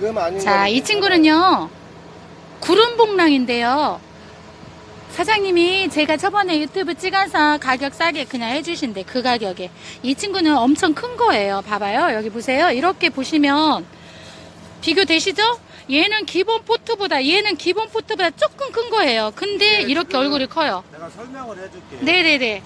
지금 아니면 자, 이 친구는요, 구름봉랑인데요. 사장님이 제가 저번에 유튜브 찍어서 가격 싸게 그냥 해주신대, 그 가격에. 이 친구는 엄청 큰 거예요. 봐봐요. 여기 보세요. 이렇게 보시면, 비교되시죠? 얘는 기본 포트보다, 얘는 기본 포트보다 조금 큰 거예요. 근데 네, 이렇게 지금 얼굴이 커요. 내가 설명을 해줄게. 네네네.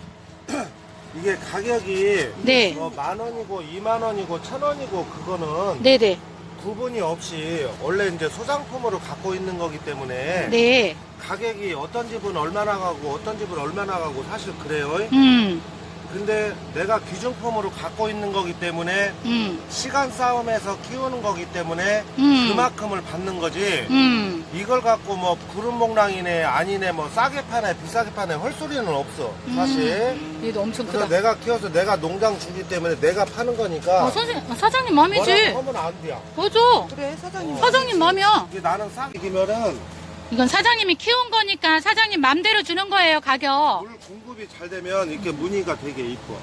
이게 가격이 네. 뭐 만 원이고 이만 원이고 천 원이고 그거는 네네. 구분이 없이 원래 이제 소장품으로 갖고 있는 거기 때문에 네. 가격이 어떤 집은 얼마나 가고 어떤 집은 얼마나 가고 사실 그래요. 음, 근데 내가 기준품으로 갖고 있는 거기 때문에 음, 시간 싸움에서 키우는 거기 때문에 음. 그만큼을 받는 거지. 음. 이걸 갖고 뭐 구름봉랑이네 아니네 뭐 싸게 파네 비싸게 파네 헐소리는 없어 사실. 얘도 엄청 그래서 크다. 내가 키워서 내가 농장 주기 때문에 내가 파는 거니까 어, 선생, 사장님 마음이지. 뭐라고 하면 안 돼요. 맞아. 그래 사장님 사장님 마음이야. 이게 나는 싸게 이기면은 이건 사장님이 키운 거니까 사장님 맘대로 주는 거예요, 가격. 물 공급이 잘 되면 이렇게 무늬가 되게 이뻐.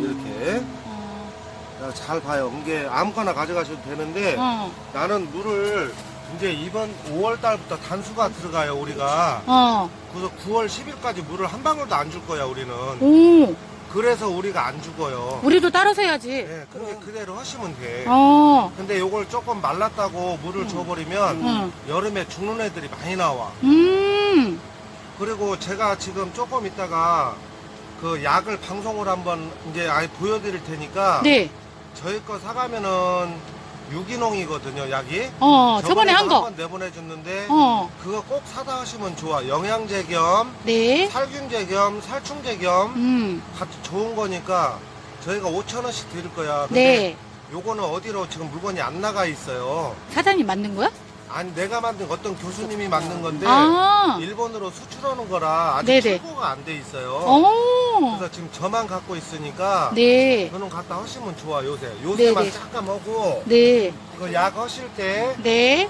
이렇게 어, 자, 잘 봐요. 이게 아무거나 가져가셔도 되는데 어, 나는 물을 이제 이번 5월 달부터 단수가 들어가요 우리가. 어. 그래서 9월 10일까지 물을 한 방울도 안 줄 거야 우리는. 오, 그래서 우리가 안 죽어요. 우리도 따라서 해야지. 네, 근데 그대로 하시면 돼. 어, 근데 요걸 조금 말랐다고 물을 줘버리면 응. 여름에 죽는 애들이 많이 나와. 음, 그리고 제가 지금 조금 있다가 그 약을 방송을 한번 이제 아예 보여드릴 테니까 네. 저희 거 사가면은 유기농이거든요 약이. 어, 저번에 한 거. 한번 내보내줬는데 어, 그거 꼭 사다 하시면 좋아. 영양제 겸 네. 살균제 겸 살충제 겸 음, 같이 좋은 거니까 저희가 5천 원씩 드릴 거야. 근데 네. 요거는 어디로 지금 물건이 안 나가 있어요. 사장님 만든 거야? 아니 내가 만든 어떤 교수님이 만든 건데 아, 일본으로 수출하는 거라 아직 네네. 출고가 안 돼 있어요. 어, 그래서 지금 저만 갖고 있으니까 네. 저는 갖다 하시면 좋아 요새 요새만 네네. 잠깐 하고 네. 그 약 하실 때 네.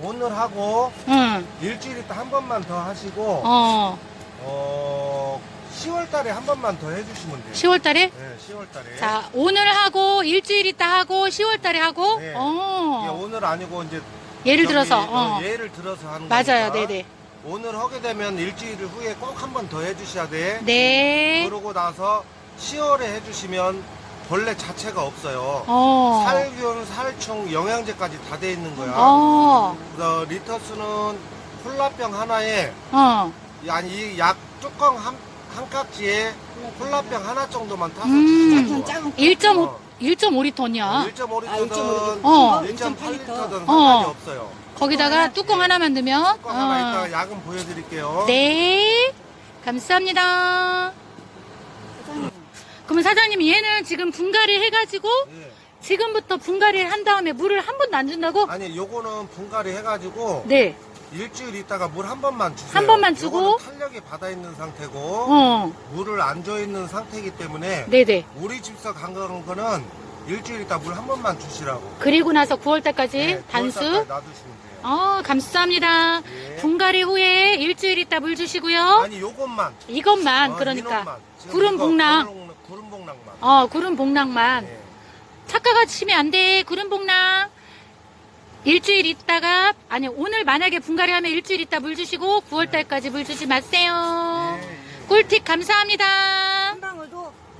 오늘 하고 응, 일주일 있다 한 번만 더 하시고 어, 어 10월 달에 한 번만 더 해주시면 돼요 10월 달에? 네 10월 달에 자, 오늘 하고, 일주일 있다 하고, 10월 달에 하고, 네. 이게 어. 오늘 아니고 이제 예를 저기, 들어서, 어, 어. 예를 들어서 하는 맞아요, 거니까 네네. 오늘 하게 되면 일주일 후에 꼭 한 번 더 해주셔야 돼 네. 그러고 나서 10월에 해주시면 벌레 자체가 없어요. 어. 살균, 살충, 영양제까지 다 돼 있는 거야. 어. 그래서 리터스는 콜라병 하나에 어. 아니 이약 뚜껑 한, 한 깍지에 콜라병 하나 정도만 타서 음. 드시면 좋아. 작은 1.5, 어. 1.5리터냐? 1.5리터든 아, 1.5 어. 1.8리터든 상관이 어. 없어요. 거기다가 뚜껑 하나만 넣으면? 뚜껑 하나 어. 이따가 약은 보여드릴게요. 네. 감사합니다. 그러면 사장님 얘는 지금 분갈이 해가지고 예. 지금부터 분갈이를 한 다음에 물을 한 번도 안 준다고? 아니 요거는 분갈이 해가지고 네. 일주일 있다가 물 한 번만 주세요. 한 번만 주고? 요거는 탄력이 받아 있는 상태고 어. 물을 안 줘 있는 상태이기 때문에 네네. 우리 집서 간거는 거는 일주일 있다 물 한 번만 주시라고. 그리고 나서 9월 달까지 네, 단수? 9월달까지 놔두시면 돼요. 어, 감사합니다. 예. 분갈이 후에 일주일 있다 물 주시고요. 아니 요것만. 이것만 어, 그러니까 이놈만. 지금 구름 이거 복랑. 구름- 구름 복랑만. 어 구름 복랑만 예. 착각하 치면 안 돼. 구름 복랑 일주일 있다가 아니 오늘 만약에 분갈이 하면 일주일 있다 물 주시고 9월 달까지 물 주지 마세요. 예, 예. 꿀팁 감사합니다.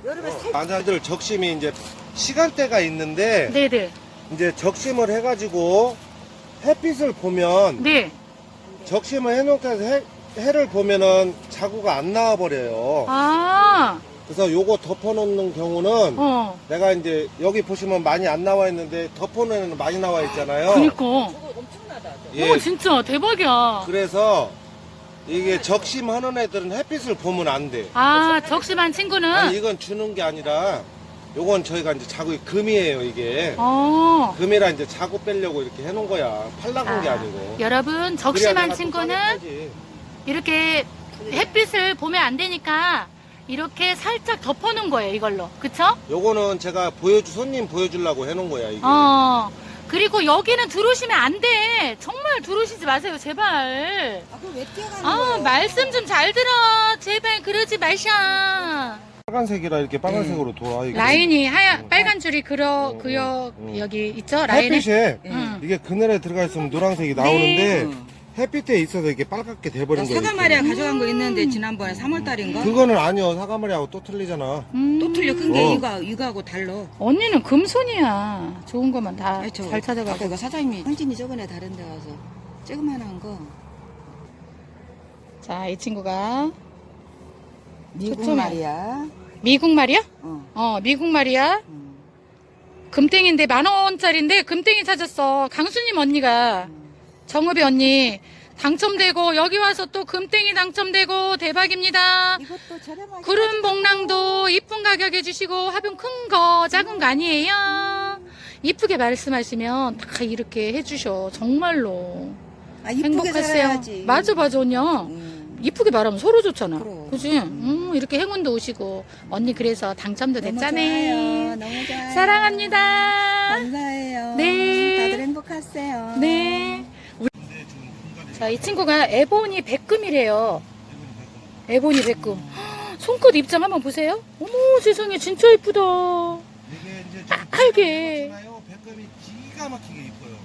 여름에 살 만자들 적심이 이제 시간대가 있는데 네네 이제 적심을 해가지고 햇빛을 보면 네. 적심을 해놓고 해, 해를 보면은 자구가 안 나와 버려요. 아 그래서 요거 덮어놓는 경우는 어. 내가 이제 여기 보시면 많이 안 나와 있는데 덮어놓으면 많이 나와 있잖아요. 그니까. 저거 엄청나다 예. 어 진짜 대박이야. 그래서 이게 적심하는 애들은 햇빛을 보면 안 돼. 아 적심한 친구는 아니 이건 주는 게 아니라 요건 저희가 이제 자구 금이에요 이게. 어. 금이라 이제 자구 빼려고 이렇게 해놓은 거야. 팔라는 게 아, 아니고. 여러분 적심한 친구는. 이렇게 햇빛을 보면 안 되니까 이렇게 살짝 덮어놓은 거예요 이걸로 그쵸? 요거는 제가 보여주 손님 보여주려고 해놓은 거야 이게. 어 그리고 여기는 들어오시면 안 돼 정말 들어오시지 마세요 제발 아 그럼 왜 뛰어가는 아 거예요? 말씀 좀 잘 들어 제발 그러지 마셔 빨간색이라 이렇게 빨간색으로 돌아. 이게. 라인이 하얀 빨간 줄이 그려 음, 그여 음, 음. 여기 있죠 라인에 햇빛에 응. 이게 그늘에 들어가 있으면 노란색이 나오는데 햇빛에 있어서 이렇게 빨갛게 돼버린 거예요. 사과 이렇게. 마리아 가져간 거 있는데 지난번에 3월달인가? 그거는 아니요. 사과머리하고 또 틀리잖아. 음. 또 틀려 큰게 어. 이거 이거하고 달라. 언니는 금손이야 좋은 것만 다 아니, 저잘 찾아가고 이거 사장님이 황진이 저번에 다른 데 가서 조그만한 거 자 이 친구가 미국 초점이- 말이야. 미국 말이야? 어. 어 미국 말이야 음. 금땡인데 만 원짜리인데 금땡이 찾았어 강수님 언니가 정읍이 언니 당첨되고 여기 와서 또 금땡이 당첨되고 대박입니다 이것도 저렴하게 구름 복랑도 이쁜 가격에 주시고 화분 큰 거 작은 거 아니에요 이쁘게 말씀하시면 다 이렇게 해주셔 정말로 아, 이쁘게 행복하세요 살아야지. 맞아 맞아 언니야 음. 이쁘게 말하면 서로 좋잖아 그럼. 그지 음, 이렇게 행운도 오시고 언니 그래서 당첨도 너무 됐잖아요. 너무 좋아요. 사랑합니다 감사해요. 네. 다들 행복하세요. 네. 자, 이 친구가 에보니 백금이래요. 에보니 백금. 헉, 손끝 입장 한번 보세요. 어머, 세상에 진짜 이쁘다. 이게 이제 빨개. 백금이 기가 막히게 이뻐요.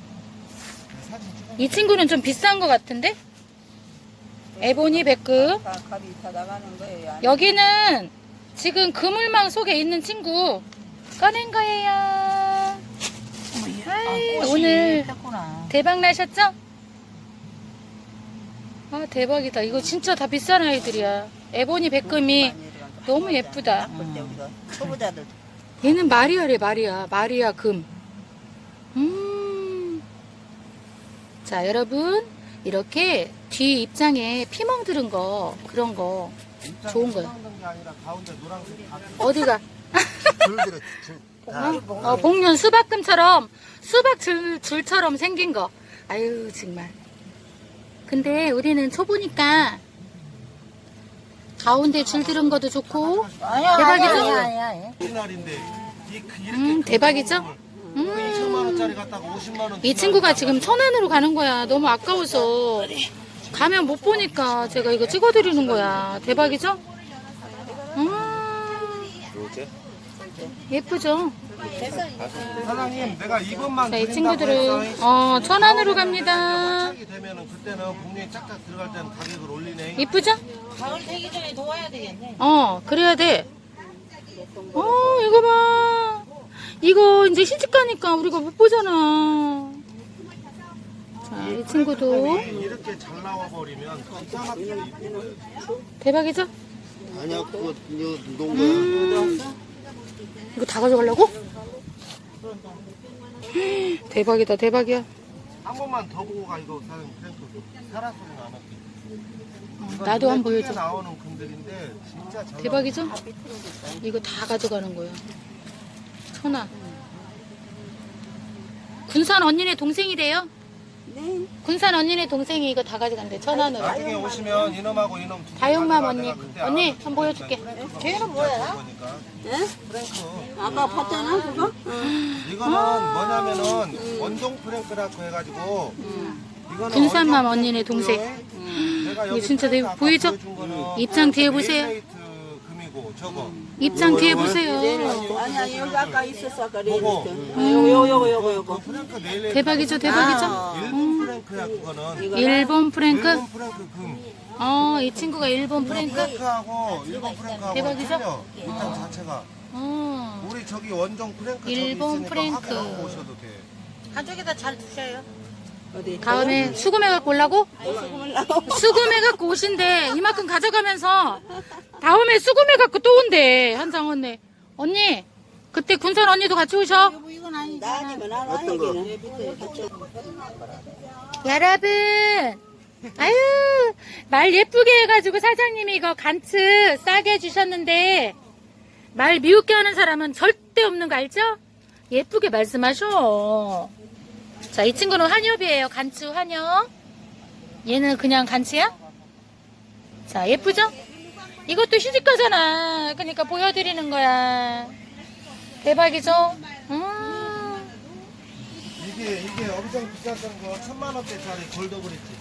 사진 찍어. 이 친구는 좀 비싼 것 같은데? 에보니 백금. 다 값이 다 나가는 거예요. 여기는 지금 그물망 속에 있는 친구 꺼낸 거예요. 아이, 오늘 대박 나셨죠? 아 대박이다. 이거 진짜 다 비싼 아이들이야. 에보니 백금이 너무 예쁘다. 초보자들 얘는 마리아래 마리아. 마리아 금. 음. 자 여러분 이렇게 뒤 입장에 피멍 들은 거 그런 거 좋은 다 어디가? 줄들어 줄. 어, 복륜 수박금처럼 수박 줄, 줄처럼 생긴 거. 아유 정말. 근데 우리는 초보니까 가운데 줄 들은 것도 좋고 대박이죠? 오리지널인데 이 그- 이렇게 음, 큰 대박이죠? 걸 2천만 원짜리 갖다가 50만 원. 이 친구가 지금 천안으로 가는 거야. 너무 아까워서 가면 못 보니까 제가 이거 찍어드리는 거야. 대박이죠? 음, 예쁘죠? 사장님, 내가 이것만 자, 이 친구들은. 어 천안으로 갑니다. 월착이 되면은 그때는 공룡이 짝짝 들어갈 때는 가격을 올리네. 이쁘죠? 가을 되기 전에 도와야 되겠네. 어, 그래야 돼. 어, 이거 봐. 이거 이제 시집 가니까 우리가 못 보잖아. 자, 이 친구도 이렇게 잘 나와 버리면 기가 막히게. 대박이죠? 아니야 그거 이거 농 음, 이거 다 가져가려고? 대박이다, 대박이야. 한 번만 더 보고 가 이거 사장님 프랭크 살았으면 안 할게. 나도 한 번 보여줘. 나오는 금들인데 진짜 잘 대박이죠? 이거 다 가져가는 거야. 천아. 군산 언니네 동생이래요? 네. 군산 언니네 동생이 이거 다 가져간대 천 원으로. 나중에 오시면 이놈하고 이놈 두. 다용맘 언니. 언니 한 보여줄게. 네? 걔는 뭐야? 네? 프랭크. 아까 봤잖아 그거? 응. 이거는 아. 뭐냐면은 음. 원동 프랭크라고 해가지고 음. 이거는 군산맘 언니네 동생. 음. 내가 여기 이거 진짜 되게 보이죠? 입장 뒤에 보세요. 있고 저거 입장 뒤에 보세요. 아니 아니 여기 아까 있었어 아까 레일 음. 요거. 요거 요거 요거 요거 그 프랭크 네일 대박이죠, 대박이죠? 아. 일본 음. 프랭크야 그거는 일본 프랭크? 일본 프랭크 금 어, 이 친구가 일본 프랭크? 프랭크하고 일본 프랭크하고 대박이죠? 틀려 입장 자체가 어. 우리 저기 원정 프랭크 저기 일본 있으니까 프랭크. 확인하고 오셔도 돼 가족에다 잘 드셔요. 어디? 다음에 수금해 갖고 오려고? 수금해 갖고 오신대. 이만큼 가져가면서 다음에 수금해 갖고 또 온대. 한장 언니. 언니, 그때 군산 언니도 같이 오셔. 나 아니면 안 어떤 거? 여러분. 아유, 말 예쁘게 해가지고 사장님이 이거 간츠 싸게 해주셨는데, 말 미웃게 하는 사람은 절대 없는 거 알죠? 예쁘게 말씀하셔. 자, 이 친구는 한엽이에요. 간츠 한엽. 얘는 그냥 간츠야? 자, 예쁘죠? 이것도 시집 가잖아. 그러니까 보여드리는 거야. 대박이죠? 음. 이게 이게 엄청 비쌌던 거 천만 원대짜리 골드 브릿지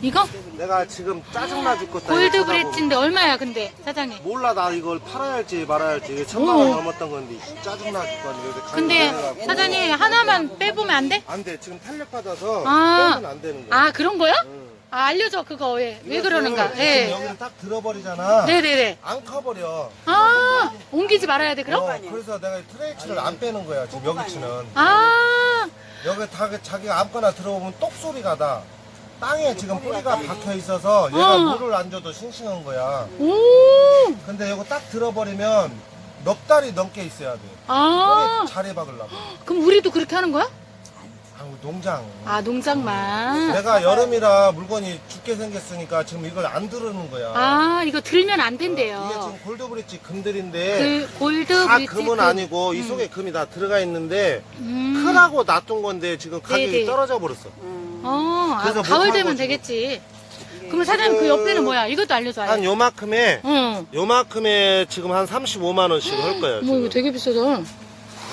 이거? 내가 지금 짜증나 죽겠다. 골드. 브릿지인데 얼마야 근데 사장님? 몰라 나 이걸 팔아야 할지 말아야 할지 이게 천만 원 넘었던 건데 짜증나 죽겠네. 근데 사장님 하나만 빼보면 안 돼? 안돼 지금 탄력 받아서 아. 빼면 안 되는 거야. 아 그런 거야? 응. 아 알려줘 그거 왜왜 그러는가? 예. 여기를 딱 들어버리잖아. 네네네. 안 커버려. 아 옮기지 말아야 돼 그럼? 어, 그래서 내가 트레이치를 안 빼는 거야 지금 여기 치는. 아 여기 다 자기가 아무거나 들어오면 똑 소리가 나. 땅에 지금 뿌리가 박혀 있어서 얘가 어. 물을 안 줘도 싱싱한 거야. 오. 근데 이거 딱 들어버리면 넉 달이 넘게 있어야 돼. 아 뿌리 자리 박으려고. 그럼 우리도 그렇게 하는 거야? 아우 농장. 아 농장만. 내가 여름이라 물건이 죽게 생겼으니까 지금 이걸 안 들으는 거야. 아 이거 들면 안 이게 된대요. 지금 골드브릿지 금들인데 그 골드 다 브릿지 금은 그- 아니고 이 속에 금이 다 들어가 있는데 음. 크라고 놔둔 건데 지금 가격이 네네. 떨어져 버렸어. 어, 아, 그래서 못 가을 한 되면 거지. 되겠지. 그러면 사장님 그 옆에는 뭐야? 이것도 알려줘요. 한 요만큼에 응. 요만큼에 지금 한 35만 원씩 할 거예요. 어머 이거 지금. 되게 비싸다.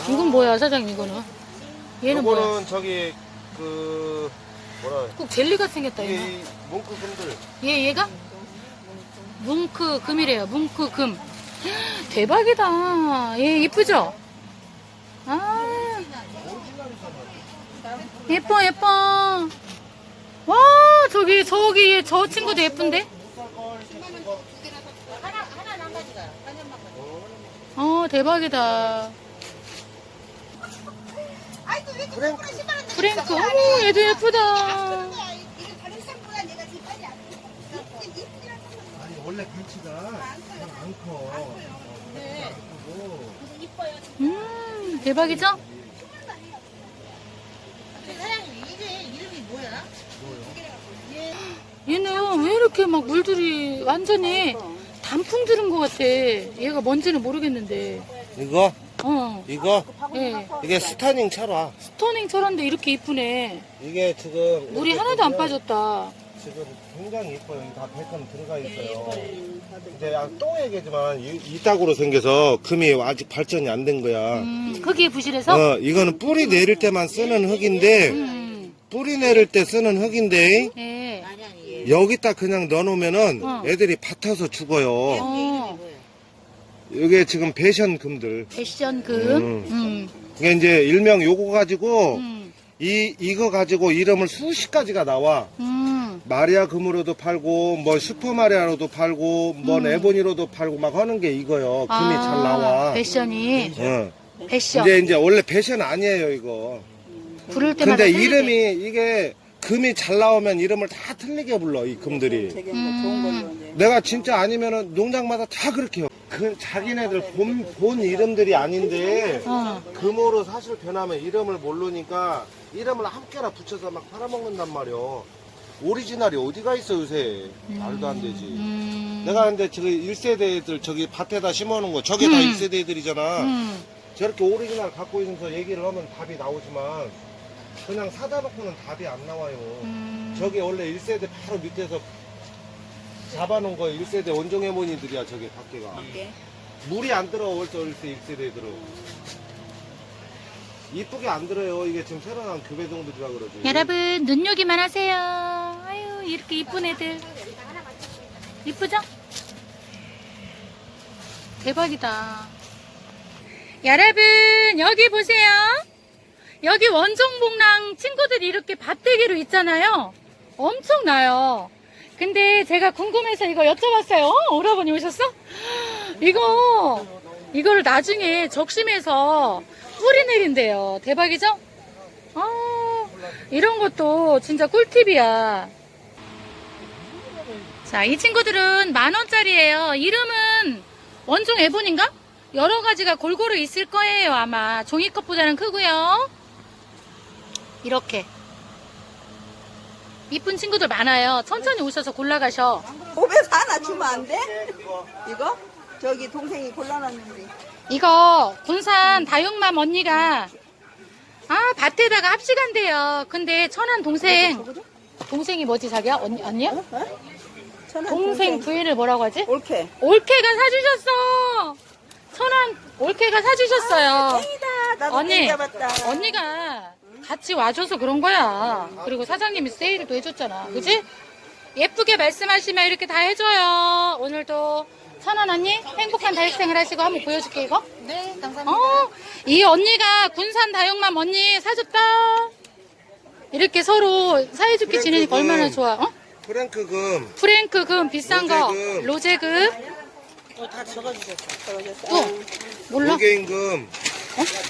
이건 뭐야 사장님 이거는? 얘는 뭐야? 요거는 저기 그 뭐라 꼭 젤리 같이 생겼다 이게. 이 뭉크 금들 얘 얘가? 뭉크 금이래요. 뭉크 금. 대박이다. 얘 이쁘죠? 아. 예뻐 예뻐. 와 저기 저기 저 친구도 예쁜데? 어 대박이다. 프랭크 어머 얘도 예쁘다. 아니 원래 갈치가 안 커. 음 대박이죠? 얘는 왜 이렇게 막 물들이 완전히 단풍 들은 것 같아. 얘가 뭔지는 모르겠는데. 이거 어, 이거 예. 이게 스타닝 철화. 스토닝처럼데 이렇게 이쁘네. 이게 지금 물이 이렇게 하나도 안 보면 빠졌다. 지금 굉장히 이뻐요. 여기 다 백금 들어가 있어요. 이제 아, 또 얘기지만 이, 이 딱으로 생겨서 금이 아직 발전이 안 된 거야. 음, 흙이 부실해서? 어, 이거는 뿌리 내릴 때만 쓰는 흙인데 음, 뿌리 내릴 때 쓰는 흙인데 예. 여기다 그냥 넣어놓으면은 어. 애들이 밭아서 죽어요. 어, 이게 지금 배션 금들. 패션 금. 음. 음, 이게 이제 일명 요거 가지고 음, 이 이거 가지고 이름을 수십 가지가 나와. 음. 마리아 금으로도 팔고 뭐 슈퍼 마리아로도 팔고 뭐 에보니로도 팔고 막 하는 게 이거요. 금이 잘 나와. 음. 아, 패션이. 어. 패션. 이제 이제 원래 배션 아니에요 이거. 부를 때마다 근데. 이름이 이게 금이 잘 나오면 이름을 다 틀리게 불러 이 금들이. 되게 음. 좋은 걸로 이제. 내가 진짜 아니면은 농장마다 다 그렇게 해요. 그 자기네들 본, 본 이름들이 아닌데 어. 금으로 사실 변하면 이름을 모르니까 이름을 함께나 붙여서 막 팔아먹는단 말이오. 오리지널이 어디가 있어 요새 말도 안 되지. 음. 내가 근데 저기 1세대들 저기 밭에다 심어놓은 거 저게 다 음. 1세대들이잖아. 음. 저렇게 오리지널 갖고 있으면서 얘기를 하면 답이 나오지만 그냥 사다 놓고는 답이 안 나와요. 음. 저게 원래 1세대 바로 밑에서 잡아놓은 거 1세대 원종해머니들이야 저게 밖에가. 물이 안 들어 벌써 1세 1세대 들어. 이쁘게 안 들어요. 이게 지금 새로 나온 교배종들이라 그러지. 여러분 눈요기만 하세요. 아유 이렇게 이쁜 애들. 이쁘죠? 대박이다. 여러분 여기 보세요. 여기 원종복랑 친구들이 이렇게 밭대기로 있잖아요. 엄청나요. 근데 제가 궁금해서 이거 여쭤봤어요. 어, 오라버니 오셨어? 이거 이거를 나중에 적심해서 뿌리 내린대요. 대박이죠? 아, 이런 것도 진짜 꿀팁이야. 자, 이 친구들은 만 원짜리예요. 이름은 원종 에본인가? 여러 가지가 골고루 있을 거예요, 아마. 종이컵보다는 크고요. 이렇게. 이쁜 친구들 많아요. 천천히 오셔서 골라가셔. 고백서 하나 주면 안 돼? 이거? 저기 동생이 골라놨는데. 이거 군산 다육맘 언니가 아 밭에다가 합식한대요. 근데 천안 동생 동생이 뭐지 자기야? 언니 언니야? 천안 동생 부인을 뭐라고 하지? 옳게. 올케가 사주셨어. 천안 올케가 사주셨어요. 땡이다. 나도 언니 땡 잡았다. 언니가 같이 와줘서 그런 거야. 그리고 사장님이 세일도 해줬잖아. 그지? 예쁘게 말씀하시면 이렇게 다 해줘요. 오늘도 천원 언니 행복한 다육생활 하시고 한번 보여줄게 이거. 네, 감사합니다. 어, 이 언니가 군산 다육맘 언니 사줬다. 이렇게 서로 사이좋게 지내니까 얼마나 좋아. 어? 프랭크 금 프랭크 금 비싼 거, 로제금. 로제금 다 적어주셨어. 또 몰라? 몰게인 금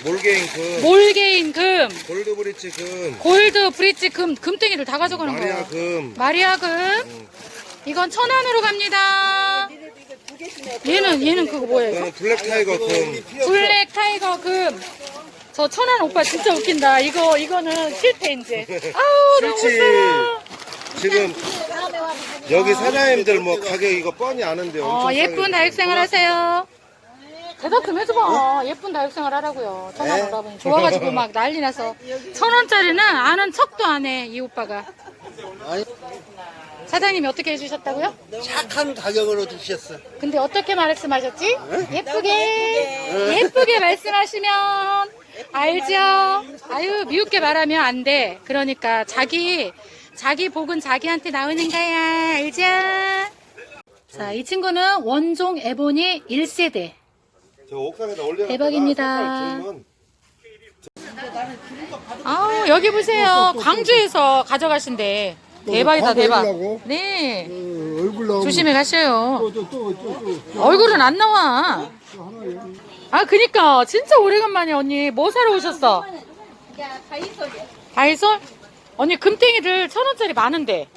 몰게인 금 몰게인 금, 골드브리치 금 골드 브릿지 금, 금땡이를 다 가져가는 마리아 거야. 금 마리아 금. 이건 천 원으로 갑니다. 얘는 얘는 그거 뭐예요? 이거는 블랙 타이거 금 블랙 타이거 금. 저 천안 오빠 진짜 웃긴다. 이거 이거는 실패 이제. 아우 너무 그렇지. 웃겨. 지금 여기 사장님들 뭐 가격 이거 뻔히 아는데 엄청 어, 예쁜 다육생활 하세요. 대답 좀 해줘봐. 예쁜 다육생활 하라고요. 천안 네? 오라버니 좋아가지고 막 난리 나서 천 원짜리는 아는 척도 안 해 이 오빠가. 아니 사장님이 어떻게 해주셨다고요? 착한 가격으로 주셨어. 근데 어떻게 말씀하셨지? 예쁘게 예쁘게 말씀하시면 알죠? 아유 미웃게 말하면 안 돼. 그러니까 자기 자기 복은 자기한테 나오는 거야. 알죠? 자, 이 친구는 원종 에보니 1세대. 저 옥상에다 올려 대박입니다. 아우 여기 보세요. 광주에서 가져가신대. 대박이다 대박. 네. 얼굴 나오면 조심히 가셔요. 또또또또 얼굴은 안 나와. 아, 그니까. 진짜 오래간만에 언니. 뭐 사러 오셨어? 다이솔? 언니, 금땡이들 천 원짜리 많은데.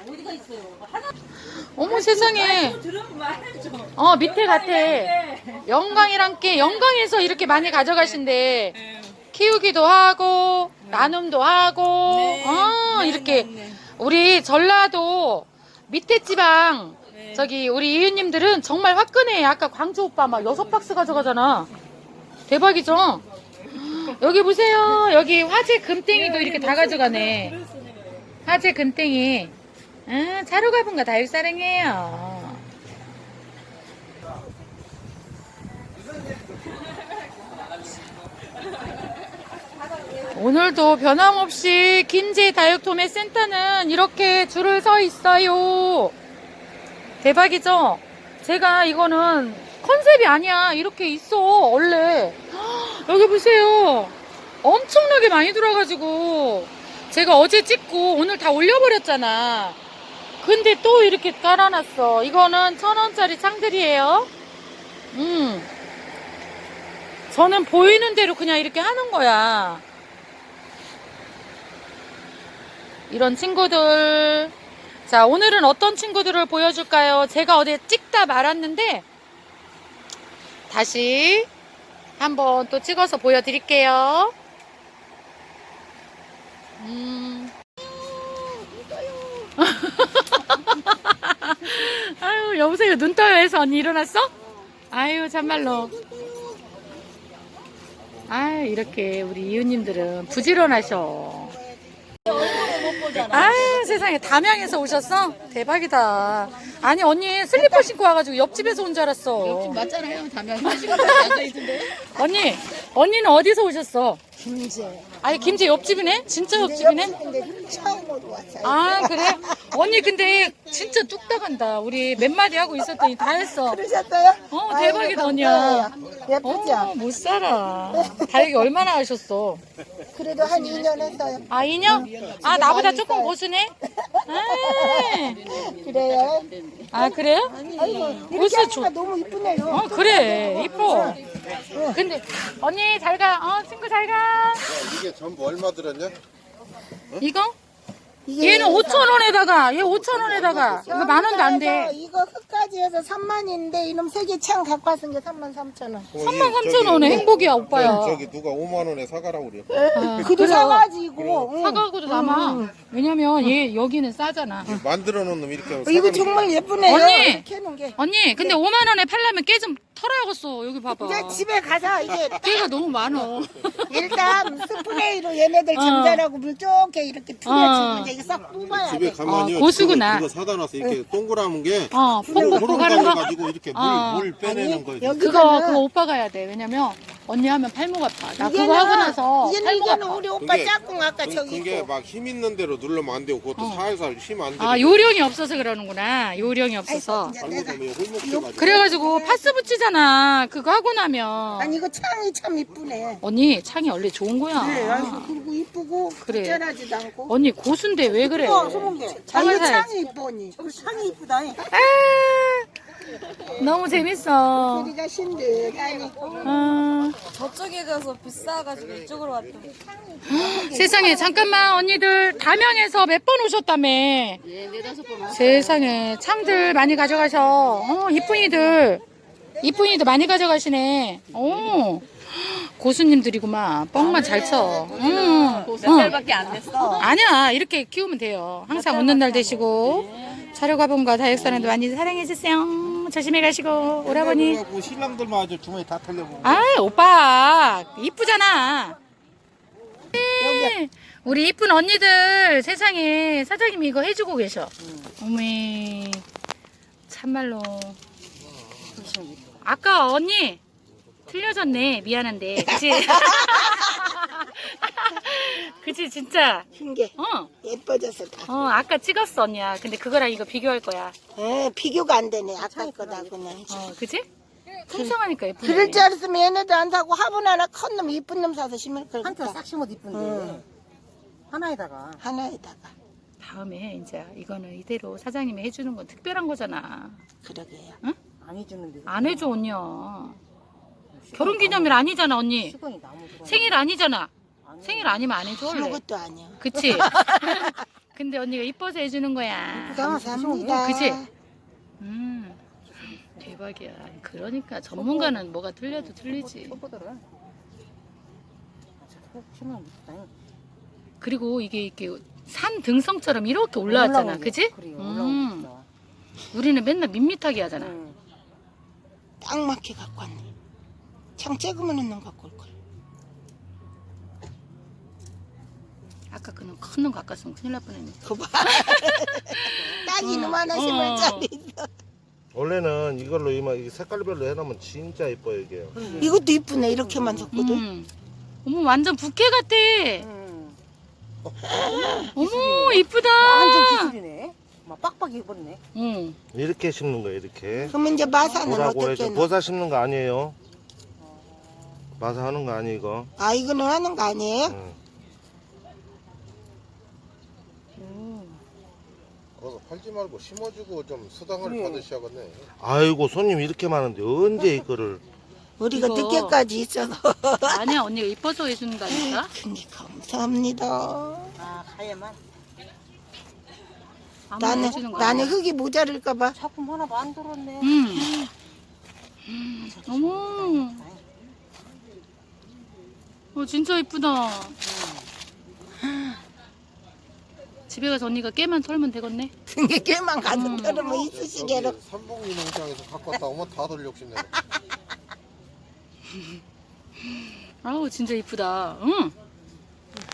어머, 세상에. 어, 밑에 같아. 영광이랑 깨, 영광에서 이렇게 많이 가져가신대. 키우기도 하고, 나눔도 하고, 어, 이렇게. 우리 전라도 밑에 지방, 저기, 우리 이웃님들은 정말 화끈해. 아까 광주 오빠 막 여섯 박스 가져가잖아. 대박이죠? 여기 보세요. 여기 화재 금땡이도 이렇게 다 가져가네. 화재 금땡이. 아, 차로 가본가 다육사랑해요. 오늘도 변함없이 긴제 다육도매 센터는 이렇게 줄을 서 있어요. 대박이죠? 제가 이거는 컨셉이 아니야. 이렇게 있어, 원래. 헉, 여기 보세요. 엄청나게 많이 들어가지고. 제가 어제 찍고 오늘 다 올려버렸잖아. 근데 또 이렇게 깔아놨어. 이거는 천 원짜리 창들이에요. 음. 저는 보이는 대로 그냥 이렇게 하는 거야. 이런 친구들. 자, 오늘은 어떤 친구들을 보여줄까요? 제가 어제 찍다 말았는데, 다시 한번 또 찍어서 보여드릴게요. 음. 아유, 여보세요. 눈 떠요 해서 언니 일어났어? 아유, 참말로. 아유, 이렇게 우리 이웃님들은 부지런하셔. 아유, 세상에. 담양에서 오셨어? 대박이다. 아니, 언니 슬리퍼 신고 와가지고 옆집에서 온 줄 알았어. 옆집 맞잖아요. 담양. 언니, 언니는 어디서 오셨어? 김제. 아니, 김제 옆집이네? 진짜 옆집이네? 근데 처음으로 왔어요. 아, 그래? 언니, 근데 진짜 뚝딱 한다. 우리 몇 마디 하고 있었더니 다 했어. 그러셨어요? 어, 아이고, 대박이다, 언니야. 감사해요. 예쁘죠? 어, 못 살아. 다육이 얼마나 하셨어? 그래도 한 2년 했어요. 아, 인형? 아, 나보다 조금 고수네? 아, 그래요? 아 그래요? 아이고, 이렇게 고수 하니까 좋. 너무 이쁘네요. 어, 그래. 이뻐. 근데, 언니, 잘 가. 어, 친구 잘 가. 이게 전부 얼마 들었냐? 이거? 얘는 5천 원에다가, 얘 5천 원에다가. 이거 만 원도 안 돼. 이거 흙까지 해서 3만인데 이놈 세개창 갖고 왔은 게 3만 3천 원. 3만 3천 원에 행복이야, 오빠야. 저기 누가 5만 원에 사가라고 그래 아, 그도 그래요. 사가지고. 응. 사가고도 남아. 왜냐면 얘 여기는 싸잖아. 만들어 놓은 놈 이렇게 하면 이거 사가는 정말 예쁘네요. 언니! 이렇게 해놓은 게. 언니, 근데 5만 원에 팔려면 깨 좀 털어야겠어. 여기 봐봐. 이제 집에 가서 이제 깨가 너무 많어. 일단 스프레이로 얘네들 어. 잠자라고 물 좋게 이렇게 어. 이제 이거 싹 뽑아야 집에 돼. 가면요. 어, 고수구나. 그거, 사다 놨어. 이렇게 동그라문 게 어, 호롱 하는 거. 가지고 이렇게 물, 어. 물 빼내는 거예요. 여기 그거 그거 오빠가 해야 돼. 왜냐면 언니 하면 팔목 아파. 나 그거 하고 나서 이제는 팔목 이제는 아파. 우리 오빠 그게- 짝꿍 아까 그- 저기 그게 있고. 막 힘 있는 대로 누르면 안 되고 그것도 살살 힘안 들어. 아 요령이 없어서 그러는구나. 요령이 없어서. 홀목해가지고. 그래가지고 파스 붙이잖아. 그거 하고 나면 아니 이거 창이 참 이쁘네. 언니 창이 원래 좋은 거야. 그래, 아이고 그리고 이쁘고 그래. 불편하지도 않고. 언니 고수인데 왜 그래? 아, 이거 창을 사야지. 창이 이쁘니. 창이 이쁘다. 아, 너무 재밌어. 소리가 신들하니. 아, 저쪽에 가서 비싸가지고 이쪽으로 왔다. 세상에 잠깐만 언니들 다명에서 몇 번 오셨다며. 세상에 창들 많이 가져가셔. 어 이쁜이들 이쁜이들 많이 가져가시네. 오 고수님들이구만. 뻥만 잘 쳐. 응. 몇 달밖에 안 됐어. 아니야 이렇게 키우면 돼요 항상 웃는 날 되시고 자료가본과 다육산에도 많이 사랑해주세요 조심히 가시고 오라버니. 그래갖고 신랑들만 아주 주머니 다 털려보고. 아 오빠 이쁘잖아. 네, 우리 이쁜 언니들 세상에 사장님이 이거 해주고 계셔. 어메 참말로. 아까 언니 틀려졌네. 미안한데. 그치 그치 진짜 흰게 어 예뻐져서 다. 어, 아까 찍었어, 언니야. 근데 그거랑 이거 비교할 거야. 에 비교가 안 되네. 아까 거다고는. 어, 그지? 풍성하니까 예쁘네. 그럴 줄 알았으면 얘네도 안 사고 화분 하나 큰 놈 이쁜 놈 사서 심을 걸. 한테 싹 심어도 이쁜데 하나에다가 하나에다가. 다음에 이제 이거는 이대로 사장님이 해주는 건 특별한 거잖아. 그러게요. 안 해주는데 안 해줘, 언니야. 결혼 기념일 아니잖아, 언니. 수건이 나무 들어 생일 아니잖아. 생일 아니면 안 해줘, 원래. 아무것도 아니야. 그치? 근데 언니가 이뻐서 해주는 거야. 감사합니다. 그치? 음. 대박이야. 그러니까 전문가는 뭐가 틀려도 틀리지. 치면 그리고 이게 이렇게 산 등성처럼 이렇게 올라왔잖아. 그지? 그래 음. 올라오고 우리는 맨날 밋밋하게 하잖아. 응. 딱 맞게 갖고 왔네. 창 째그만 놈 갖고 올 걸. 아까 그는 큰놈 가까웠으면 큰일 날 뻔했네. 그거 봐. 딱 이놈 하나 어. 심을 짜리. 원래는 이걸로 이만 이 색깔별로 해놓으면 진짜 이뻐요 이게. 이것도 이쁘네. 이렇게만 섞거든. 음. 어머 완전 부케 같아. 응. 어머 이쁘다. 완전 기술이네 막 빡빡이 해버리네 응. 이렇게 심는 거예요 이렇게. 그러면 이제 마사는 뭐라고 어떻게? 버사 심는 거 아니에요. 마사 하는 거 아니 이거. 아 이거는 하는 거 아니에요? 응. 거기서 팔지 말고 심어주고 좀 수당을 받으셔야겠네. 아이고 손님 이렇게 많은데 언제 이거를 우리가 이거. 늦게까지 있어서. 아니야 언니가 이뻐서 해준다니까. 감사합니다. 아 가야만 나는 거야. 나는 흙이 모자랄까봐. 작품 하나도 안 들었네 음. 음. 어머. 어 진짜 이쁘다. 집에 가서 언니가 깨만 털면 되겠네. 깨만 음. 털으면 있으시게로. 삼봉이 농장에서 갖고 왔다 오면 다들 욕심내. 아우 진짜 이쁘다. 응.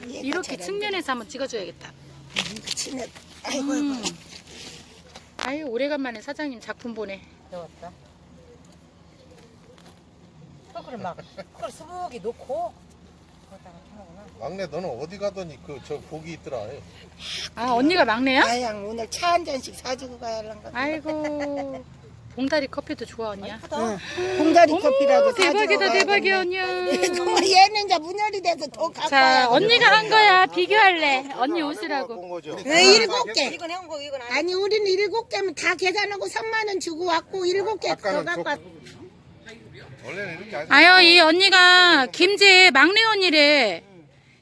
얘가 이렇게 잘한다. 측면에서 한번 찍어줘야겠다. 친해. 아이고 음. 아이고. 아유 오래간만에 사장님 작품 보네. 배웠다 그걸 막 그걸 수북이 놓고 막내 너는 어디 가더니 그저 복이 있더라. 아 언니가 막내야? 아양 오늘 차 한 잔씩 사주고 가야 하는 거. 아이고 봉다리 커피도 좋아 언니야. 응. 봉다리 커피라도 어머, 대박이다 대박이야. 언니야. 정말 얘는 이제 문열이 돼서 더자 와야 언니가 한 거야 비교할래. 언니 옷이라고. 본 거죠. 네, 일곱 개. 이건 한거 이건 아니 아니 우리는 일곱 개면 다 계산하고 3만 원 주고 왔고 일곱 개 더 아까는 갖고 조- 왔. 아유 이 언니가 김제 막내 언니래.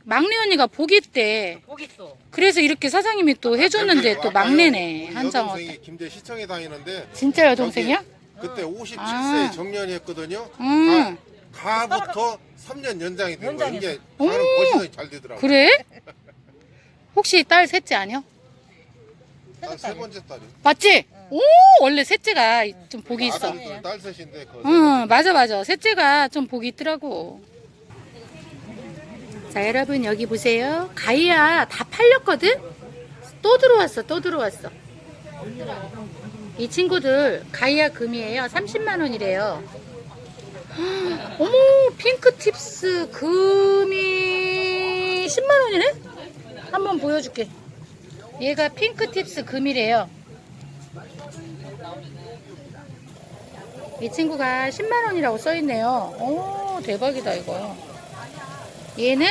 막내 언니가 복이 있대. 복 있어 그래서 이렇게 사장님이 또 해줬는데 또 막내네 한정어. 여동생이 김제 시청에 다니는데 진짜 여동생이야? 그때 57세 아. 정년이었거든요. 음 가, 가부터 3년 연장이 된 거예요. 이게 오. 가는 버시선이 잘 되더라고요. 그래? 혹시 딸 셋째 아니야? 세 번째 딸이. 맞지? 오, 원래 셋째가 좀 복이 있어. 딸 셋인데 그 응, 맞아, 맞아. 셋째가 좀 복이 있더라고. 자, 여러분, 여기 보세요. 가이아 다 팔렸거든? 또 들어왔어, 또 들어왔어. 이 친구들 가이아 금이에요. 30만원이래요. 어머, 핑크 팁스 금이 10만원이네? 한번 보여줄게. 얘가 핑크 팁스 금이래요. 이 친구가 10만원이라고 써있네요. 오, 대박이다, 이거. 얘는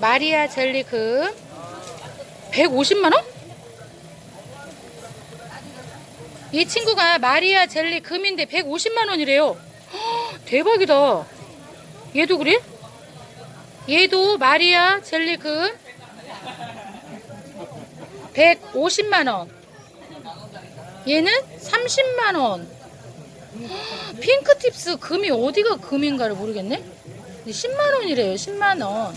마리아 젤리금 150만원? 이 친구가 마리아 젤리 금인데 150만원이래요. 대박이다. 얘도 그래? 얘도 마리아 젤리 금 150만원. 얘는 30만원. 핑크팁스 금이 어디가 금인가를 모르겠네? 10만 원이래요, 10만 원.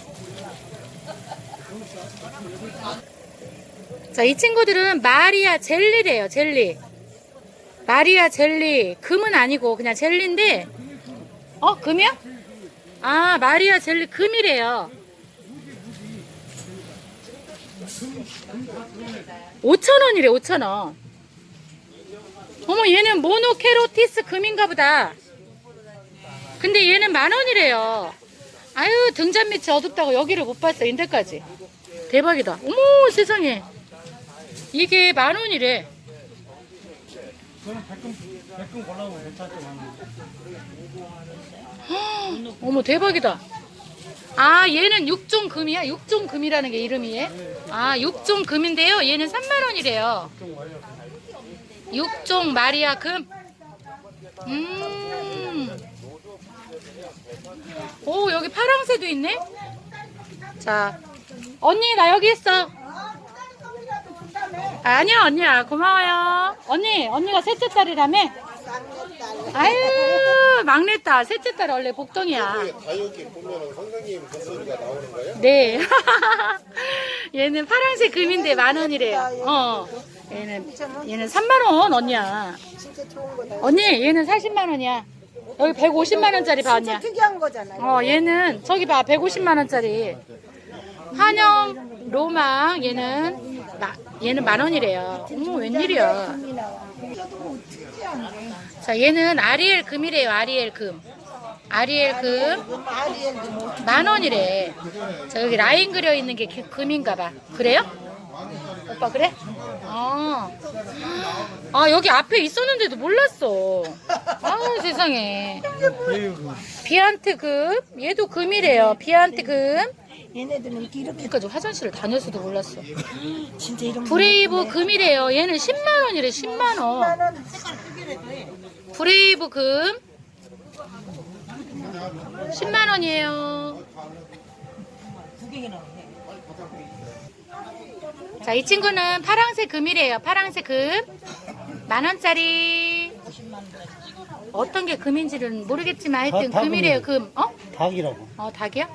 자, 이 친구들은 마리아 젤리래요, 젤리. 마리아 젤리. 금은 아니고 그냥 젤리인데, 어, 금이야? 아, 마리아 젤리 금이래요. 5천원이래, 5천원. 어머 얘는 모노케로티스 금인가 보다. 근데 얘는 만 원이래요. 아유 등잔 밑이 어둡다고 여기를 못 봤어 인데까지. 대박이다. 어머 세상에. 이게 만 원이래. 헉, 어머 대박이다. 아 얘는 육종 금이야? 육종 금이라는 게 이름이 에 아 육종 금인데요. 얘는 3만 원이래요 육종 마리아 금. 음. 오, 여기 파랑새도 있네? 자. 언니, 나 여기 있어. 아니야, 언니야. 고마워요. 언니, 언니가 셋째 딸이라며? 아유, 막내 딸. 셋째 딸 원래 복덩이야. 다육이 보면은 선생님 목소리가 나오는 거예요? 네. 얘는 파란색 금인데 만 원이래요. 어. 얘는 얘는 3만 원 언니야. 진짜 좋은 거다. 언니 얘는 40만 원이야. 여기 150만 원짜리 봐 언니야. 특이한 거잖아요. 어 얘는 저기 봐 150만 원짜리. 한영 로망 얘는 마, 얘는 만 원이래요. 어머 웬일이야. 자 얘는 아리엘 금이래요 아리엘 금. 아리엘 금. 만 원이래. 자, 여기 라인 그려 있는 게 그- 금인가 봐. 그래요? 오빠 그래? 아. 아, 여기 앞에 있었는데도 몰랐어. 아, 세상에. 비안트 금. 얘도 금이래요. 비안트 금. 얘네들은 이렇게 이렇게 여기까지 화장실을 다녀서도 몰랐어. 진짜 이런 브레이브 금이래요. 얘는 10만 원이래. 10만 원. 브레이브 금 10만 원이에요. 자, 이 친구는 파랑색 금이래요. 파랑색 금. 만 원짜리. 어떤 게 금인지는 모르겠지만 하여튼 다- 다 금이래요. 금. 어? 닭이라고. 어, 닭이야?